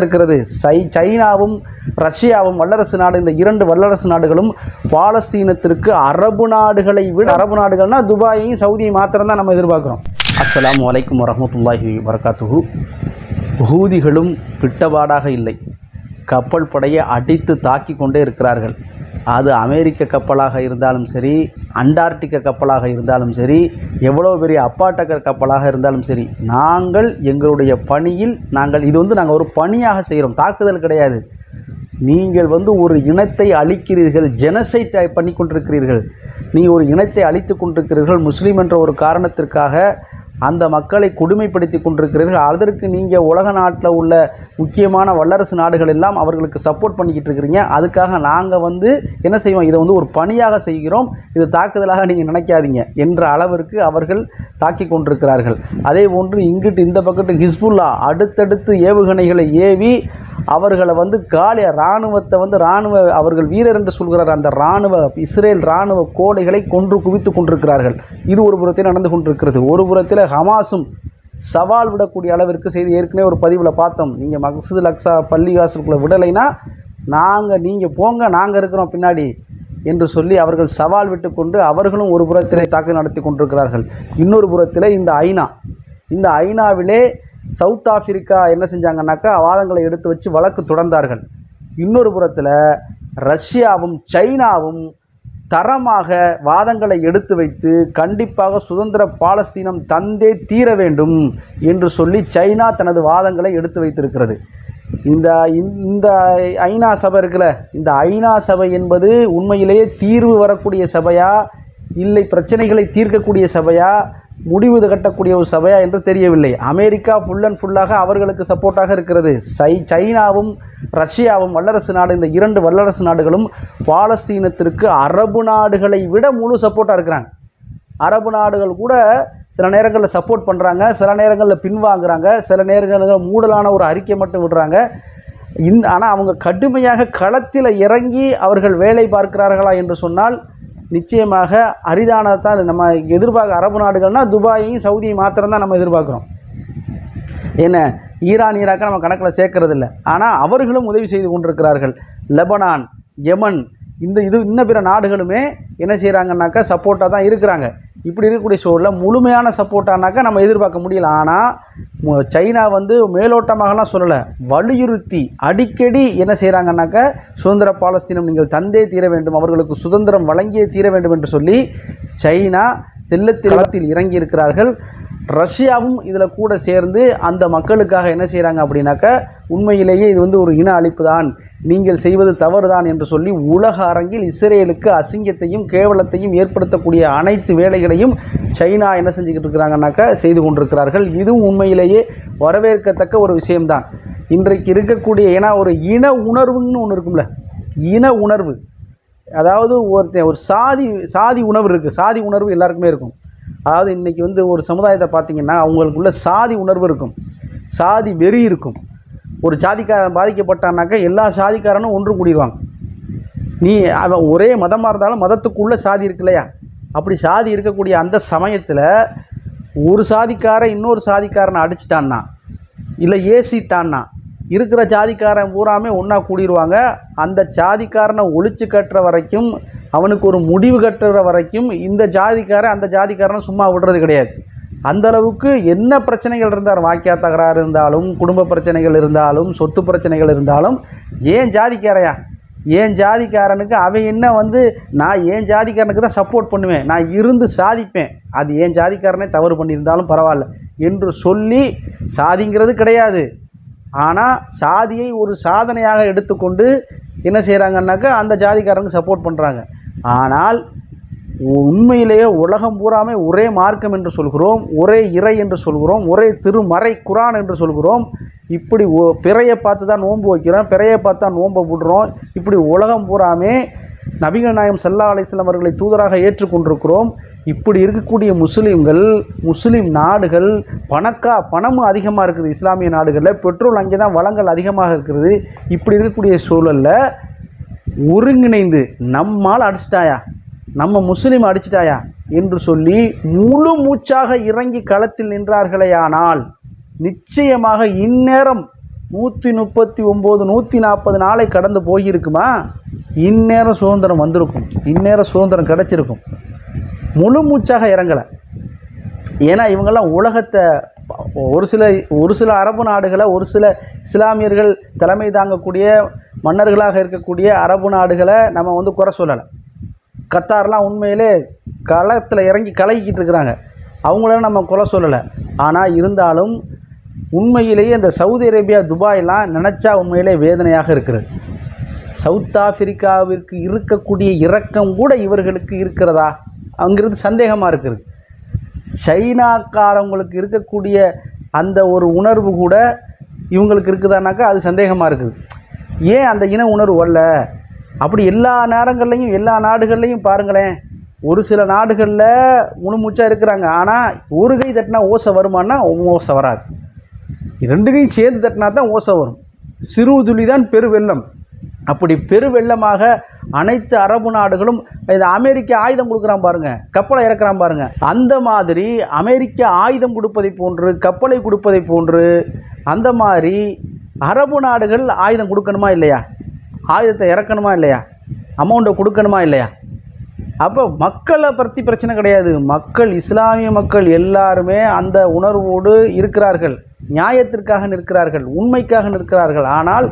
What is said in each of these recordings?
இருக்கிறது சை சைனாவும் ரஷ்யாவும் வல்லரசு நாடு இந்த இரண்டு வல்லரசு நாடுகளும் பாலஸ்தீனத்திற்கு அரபு நாடுகளை விட அரபு நாடுகள்னா துபாயையும் சவுதியும் மாத்திரம் தான் நம்ம எதிர்பார்க்குறோம். அஸ்ஸலாமு வலைக்கம் வரமத்துல்லாஹி வரகாத்துஹு ஹூதிகளும் பிட்டபாடாக இல்லை. கப்பல் படையை அடித்து தாக்கி கொண்டே இருக்கிறார்கள். அது அமெரிக்க கப்பலாக இருந்தாலும் சரி அண்டார்டிக்க கப்பலாக இருந்தாலும் சரி எவ்வளோ பெரிய அப்பாட்டக்கர் கப்பலாக இருந்தாலும் சரி நாங்கள் எங்களுடைய பணியில் நாங்கள் இது வந்து நாங்கள் ஒரு பணியாக செய்கிறோம் தாக்குதல் கிடையாது. நீங்கள் வந்து ஒரு இனத்தை அழிக்கிறீர்கள் ஜெனசைட் பண்ணி கொண்டிருக்கிறீர்கள் நீங்கள் ஒரு இனத்தை அழித்து கொண்டிருக்கிறீர்கள் முஸ்லீம் என்ற ஒரு காரணத்திற்காக அந்த மக்களை கொடுமைப்படுத்தி கொண்டிருக்கிறீர்கள். அதற்கு நீங்கள் உலக நாட்டில் உள்ள முக்கியமான வல்லரசு நாடுகள் எல்லாம் அவர்களுக்கு சப்போர்ட் பண்ணிக்கிட்டு இருக்கிறீங்க. அதுக்காக நாங்கள் வந்து என்ன செய்வோம்? இதை வந்து ஒரு பணியாக செய்கிறோம். இது தாக்குதலாக நீங்கள் நினைக்காதீங்க என்ற அளவிற்கு அவர்கள் தாக்கி கொண்டிருக்கிறார்கள். அதே போன்று இங்கிட்டு இந்த பக்கத்து ஹிஸ்புல்லா அடுத்தடுத்து ஏவுகணைகளை ஏவி அவர்களை வந்து காலி இராணுவத்தை வந்து இராணுவ அவர்கள் வீரர் என்று சொல்கிறார். அந்த இராணுவ இஸ்ரேல் இராணுவ கோடைகளை கொன்று குவித்து கொண்டிருக்கிறார்கள். இது ஒரு புறத்தில் நடந்து கொண்டிருக்கிறது. ஒரு புறத்தில் ஹமாஸும் சவால் விடக்கூடிய அளவிற்கு செய்து ஏற்கனவே ஒரு பதிவில் பார்த்தோம். நீங்கள் மகசூது லக்ஸா பள்ளிவாசலுக்குள்ளே விடலைன்னா நாங்கள் நீங்கள் போங்க நாங்கள் இருக்கிறோம் பின்னாடி என்று சொல்லி அவர்கள் சவால் விட்டு கொண்டு அவர்களும் ஒரு புறத்திலே தாக்குதல் நடத்தி கொண்டிருக்கிறார்கள். இன்னொரு புறத்தில் இந்த ஐநா. இந்த ஐநாவிலே சவுத் ஆஃப்ரிக்கா என்ன செஞ்சாங்கன்னாக்கா வாதங்களை எடுத்து வச்சு வழக்கு தொடர்ந்தார்கள். இன்னொரு புறத்தில் ரஷ்யாவும் சைனாவும் தரமாக வாதங்களை எடுத்து வைத்து கண்டிப்பாக சுதந்திர பாலஸ்தீனம் தந்தே தீர வேண்டும் என்று சொல்லி சைனா தனது வாதங்களை எடுத்து வைத்திருக்கிறது. இந்த இந்த ஐநா சபை இருக்குல்ல இந்த ஐநா சபை என்பது உண்மையிலேயே தீர்வு வரக்கூடிய சபையா இல்லை பிரச்சனைகளை தீர்க்கக்கூடிய சபையா முடிவு கட்டக்கூடிய ஒரு சபையா என்று தெரியவில்லை. அமெரிக்கா ஃபுல் அண்ட் ஃபுல்லாக அவர்களுக்கு சப்போர்ட்டாக இருக்கிறது. சை சைனாவும் ரஷ்யாவும் வல்லரசு நாடு இந்த இரண்டு வல்லரசு நாடுகளும் பாலஸ்தீனத்திற்கு அரபு நாடுகளை விட முழு சப்போர்ட்டாக இருக்கிறாங்க. அரபு நாடுகள் கூட சில நேரங்களில் சப்போர்ட் பண்ணுறாங்க சில நேரங்களில் பின்வாங்குறாங்க சில நேரங்களில் மூடலான ஒரு அறிக்கை மட்டும் விடுறாங்க. இந்த ஆனால் அவங்க கடுமையாக களத்தில் இறங்கி அவர்கள் வேலை பார்க்கிறார்களா என்று சொன்னால் நிச்சயமாக அரிதானதான் நம்ம எதிர்பார்க்க அரபு நாடுகள்னால் துபாயையும் சவுதியும் மாத்திரம்தான் நம்ம எதிர்பார்க்குறோம். என்ன? ஈரான் ஈராக்கை நம்ம கணக்கில் சேர்க்கறதில்ல. ஆனால் அவர்களும் உதவி செய்து கொண்டிருக்கிறார்கள். லெபனான் யமன் இந்த இது இன்ன பிற நாடுகளுமே என்ன செய்கிறாங்கன்னாக்கா சப்போர்ட்டாக தான் இருக்கிறாங்க. இப்படி இருக்கக்கூடிய சூழலில் முழுமையான சப்போர்ட்டானாக்கா நம்ம எதிர்பார்க்க முடியல. ஆனால் சைனா வந்து மேலோட்டமாகலாம் சொல்லலை. வலியுறுத்தி அடிக்கடி என்ன செய்கிறாங்கன்னாக்கா சுதந்திர பாலஸ்தீனம் நீங்கள் தந்தே தீர வேண்டும் அவர்களுக்கு சுதந்திரம் வழங்கியே தீர வேண்டும் என்று சொல்லி சைனா தெல்லத்தில் இறங்கி இருக்கிறார்கள் ரஷ்யாவும் இதில் கூட சேர்ந்து அந்த மக்களுக்காக என்ன செய்கிறாங்க அப்படின்னாக்கா உண்மையிலேயே இது வந்து ஒரு இன அழிப்பு தான் நீங்கள் செய்வது தவறுதான் என்று சொல்லி உலக அரங்கில் இஸ்ரேலுக்கு அசிங்கத்தையும் கேவலத்தையும் ஏற்படுத்தக்கூடிய அனைத்து வேலைகளையும் சைனா என்ன செஞ்சுக்கிட்டு இருக்கிறாங்கன்னாக்கா செய்து கொண்டிருக்கிறார்கள். இதுவும் உண்மையிலேயே வரவேற்கத்தக்க ஒரு விஷயம்தான். இன்றைக்கு இருக்கக்கூடிய ஏன்னா ஒரு இன உணர்வுன்னு ஒன்று இருக்கும்ல. இன உணர்வு. அதாவது ஒருத்தன் ஒரு சாதி சாதி உணர்வு இருக்குது சாதி உணர்வு எல்லாருக்குமே இருக்கும். அதாவது இன்றைக்கி வந்து ஒரு சமுதாயத்தை பார்த்திங்கன்னா அவங்களுக்குள்ள சாதி உணர்வு இருக்கும். சாதி வெறி இருக்கும். ஒரு ஜாதிக்காரன் பாதிக்கப்பட்டானாக்கா எல்லா சாதிக்காரனும் ஒன்று கூடிடுவாங்க நீ அவன் ஒரே மதமாக இருந்தாலும் மதத்துக்குள்ளே சாதி இருக்கு இல்லையா அப்படி சாதி இருக்கக்கூடிய அந்த சமயத்தில் ஒரு சாதிக்காரன் இன்னொரு சாதிக்காரனை அடிச்சிட்டான்னா இல்லை ஏசிட்டான்னா இருக்கிற ஜாதிக்காரன் பூராமே ஒன்றா கூடிடுவாங்க அந்த ஜாதிக்காரனை ஒழிச்சு கட்டுற வரைக்கும் அவனுக்கு ஒரு முடிவு கட்டுற வரைக்கும் இந்த ஜாதிக்காரன் அந்த ஜாதிக்காரனை சும்மா விடுறது கிடையாது. அந்த அளவுக்கு என்ன பிரச்சனைகள் இருந்தார் வாக்கியா தகராறு இருந்தாலும் குடும்ப பிரச்சனைகள் இருந்தாலும் சொத்து பிரச்சனைகள் இருந்தாலும் ஏன் ஜாதிக்காரையா? ஏன் ஜாதிக்காரனுக்கு அவன் என்ன வந்து நான் ஏன் ஜாதிக்காரனுக்கு தான் சப்போர்ட் பண்ணுவேன்? நான் இருந்து சாதிப்பேன். அது ஏன் ஜாதிக்காரனே தவறு பண்ணியிருந்தாலும் பரவாயில்ல என்று சொல்லி சாதிங்கிறது கிடையாது. ஆனால் சாதியை ஒரு சாதனையாக எடுத்துக்கொண்டு என்ன செய்கிறாங்கன்னாக்கா அந்த ஜாதிக்காரனுக்கு சப்போர்ட் பண்ணுறாங்க ஆனால் உண்மையிலேயே உலகம் பூராமே ஒரே மார்க்கம் என்று சொல்கிறோம் ஒரே இறை என்று சொல்கிறோம் ஒரே திருமறை குரான் என்று சொல்கிறோம். இப்படி ஓ பிறையை பார்த்து தான் நோன்பு வைக்கிறோம் பிறையை பார்த்து தான் நோன்பை விடுறோம் இப்படி உலகம் பூராமே நபிகள் நாயம் சல்லா அலிஸ்லாம் அவர்களை தூதராக ஏற்றுக்கொண்டிருக்கிறோம். இப்படி இருக்கக்கூடிய முஸ்லீம்கள் முஸ்லீம் நாடுகள் பணக்கா பணமும் அதிகமாக இருக்குது. இஸ்லாமிய நாடுகளில் பெட்ரோல் அங்கே தான் வளங்கள் அதிகமாக இருக்கிறது இப்படி இருக்கக்கூடிய சூழலில் ஒருங்கிணைந்து நம்மால் அடிச்சிட்டாயா? நம்ம முஸ்லீம் அடிச்சிட்டாயா? என்று சொல்லி முழு மூச்சாக இறங்கி களத்தில் நின்றார்களேயானால் நிச்சயமாக இந்நேரம் நூற்றி முப்பத்தி ஒம்பது நூற்றி நாற்பது நாளை கடந்து போயிருக்குமா? இந்நேரம் சுதந்திரம் வந்திருக்கும். இந்நேரம் சுதந்திரம் கிடச்சிருக்கும். முழு மூச்சாக இறங்கலை. ஏன்னா இவங்கெல்லாம் உலகத்தை ஒரு சில ஒரு சில அரபு நாடுகளை ஒரு சில இஸ்லாமியர்கள் தலைமை தாங்கக்கூடிய மன்னர்களாக இருக்கக்கூடிய அரபு நாடுகளை நம்ம வந்து குறை சொல்லலை. கத்தார்லாம் உண்மையிலே களத்தில் இறங்கி கலகிக்கிட்டு இருக்கிறாங்க. அவங்கள நம்ம குறை சொல்லலை. ஆனால் இருந்தாலும் உண்மையிலேயே இந்த சவுதி அரேபியா துபாயெலாம் நினச்சா உண்மையிலே வேதனையாக இருக்கிறது. சவுத் ஆப்பிரிக்காவிற்கு இருக்கக்கூடிய இரக்கம் கூட இவர்களுக்கு இருக்கிறதா? அங்கிருந்து சந்தேகமாக இருக்கிறது. சைனாக்காரவங்களுக்கு இருக்கக்கூடிய அந்த ஒரு உணர்வு கூட இவங்களுக்கு இருக்குதானாக்கா அது சந்தேகமாக இருக்குது. ஏன் அந்த இன உணர்வு வரல? அப்படி எல்லா நேரங்கள்லையும் எல்லா நாடுகள்லையும் பாருங்களேன். ஒரு சில நாடுகளில் முழுமூச்சாக இருக்கிறாங்க. ஆனால் ஒரு கை தட்டினா ஓசை வருமானா ஓசை வராது. ரெண்டு கையும் சேர்ந்து தட்டினா தான் ஓசை வரும். சிறு துளி தான் பெருவெள்ளம் அப்படி பெருவெள்ளமாக அனைத்து அரபு நாடுகளும் இந்த அமெரிக்க ஆயுதம் கொடுக்குறான் பாருங்க கப்பலை இறக்குறான் பாருங்க. அந்த மாதிரி அமெரிக்க ஆயுதம் கொடுப்பதை போன்று கப்பலை கொடுப்பதை போன்று அந்த மாதிரி அரபு நாடுகள் ஆயுதம் கொடுக்கணுமா இல்லையா? ஆயுதத்தை இறக்கணுமா இல்லையா? அமௌண்ட்டை கொடுக்கணுமா இல்லையா? அப்போ மக்களை பற்றி பிரச்சனை கிடையாது. மக்கள் இஸ்லாமிய மக்கள் எல்லாருமே அந்த உணர்வோடு இருக்கிறார்கள். நியாயத்திற்காக நிற்கிறார்கள் உண்மைக்காக நிற்கிறார்கள். ஆனால்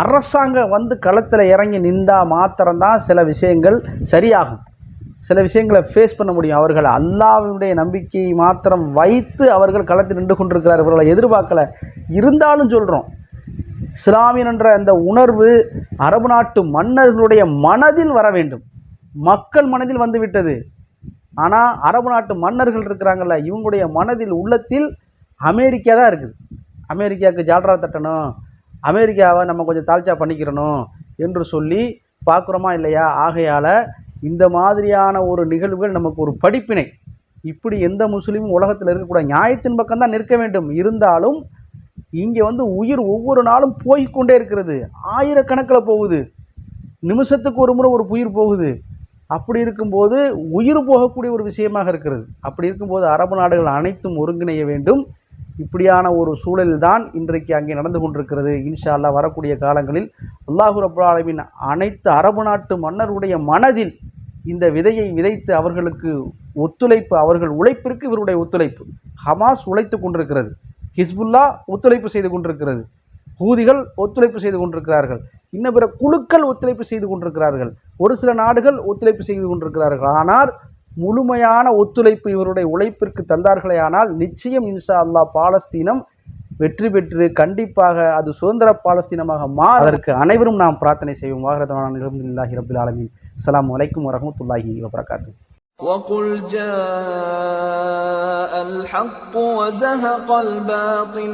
அரசாங்கம் வந்து களத்தில் இறங்கி நின்றால் மாத்திரம்தான் சில விஷயங்கள் சரியாகும். சில விஷயங்களை ஃபேஸ் பண்ண முடியும். அவர்கள் அல்லாவினுடைய நம்பிக்கையை மாத்திரம் வைத்து அவர்கள் களத்தில் நின்று கொண்டிருக்கிறார் இவர்களை எதிர்பார்க்கலை. இருந்தாலும் சொல்கிறோம் இஸ்லாமியன் என்ற அந்த உணர்வு அரபு நாட்டு மன்னர்களுடைய மனதில் வர வேண்டும். மக்கள் மனதில் வந்து விட்டது ஆனால் அரபு நாட்டு மன்னர்கள் இருக்கிறாங்கல்ல இவங்களுடைய மனதில் உள்ளத்தில் அமெரிக்கா தான் இருக்குது. அமெரிக்காவுக்கு ஜால்ரா தட்டணும் அமெரிக்காவை நம்ம கொஞ்சம் தாழ்ச்சா பண்ணிக்கிறணும் என்று சொல்லி பார்க்குறோமா இல்லையா? ஆகையால் இந்த மாதிரியான ஒரு நிகழ்வுகள் நமக்கு ஒரு படிப்பினை. இப்படி எந்த முஸ்லீமும் உலகத்தில் இருக்கக்கூடாது. நியாயத்தின் பக்கம் தான் நிற்க வேண்டும். இருந்தாலும் இங்கே வந்து உயிர் ஒவ்வொரு நாளும் போய்க்கொண்டே இருக்கிறது. ஆயிரக்கணக்கில் போகுது. நிமிஷத்துக்கு ஒரு முறை ஒரு உயிர் போகுது. அப்படி இருக்கும்போது உயிர் போகக்கூடிய ஒரு விஷயமாக இருக்கிறது. அப்படி இருக்கும்போது அரபு நாடுகள் அனைத்தும் ஒருங்கிணைய வேண்டும். இப்படியான ஒரு சூழல்தான் இன்றைக்கு அங்கே நடந்து கொண்டிருக்கிறது. இன்ஷா அல்லா வரக்கூடிய காலங்களில் அல்லாஹு ரபுல் அனைத்து அரபு நாட்டு மன்னருடைய மனதில் இந்த விதையை விதைத்து அவர்களுக்கு ஒத்துழைப்பு அவர்கள் உழைப்பிற்கு இவருடைய ஒத்துழைப்பு. ஹமாஸ் உழைத்து கொண்டிருக்கிறது. ஹிஸ்புல்லா ஒத்துழைப்பு செய்து கொண்டிருக்கிறது. ஹூதிகள் ஒத்துழைப்பு செய்து கொண்டிருக்கிறார்கள் இன்னும் பிற குழுக்கள் ஒத்துழைப்பு செய்து கொண்டிருக்கிறார்கள் ஒரு சில நாடுகள் ஒத்துழைப்பு செய்து கொண்டிருக்கிறார்கள் ஆனால் முழுமையான ஒத்துழைப்பு இவருடைய உழைப்பிற்கு தந்தார்களே ஆனால் நிச்சயம் இன்ஷா அல்லாஹ் பாலஸ்தீனம் வெற்றி பெற்று கண்டிப்பாக அது சுதந்திர பாலஸ்தீனமாக மாற அதற்கு அனைவரும் நாம் பிரார்த்தனை செய்வோம் வாகரதான அலமதுல்லாஹி ரபில் ஆலமீன் அஸ்ஸலாமு அலைக்கும் வரஹ்மத்துல்லாஹி வபரகாத்து وقل جاء الحق وزهق الباطل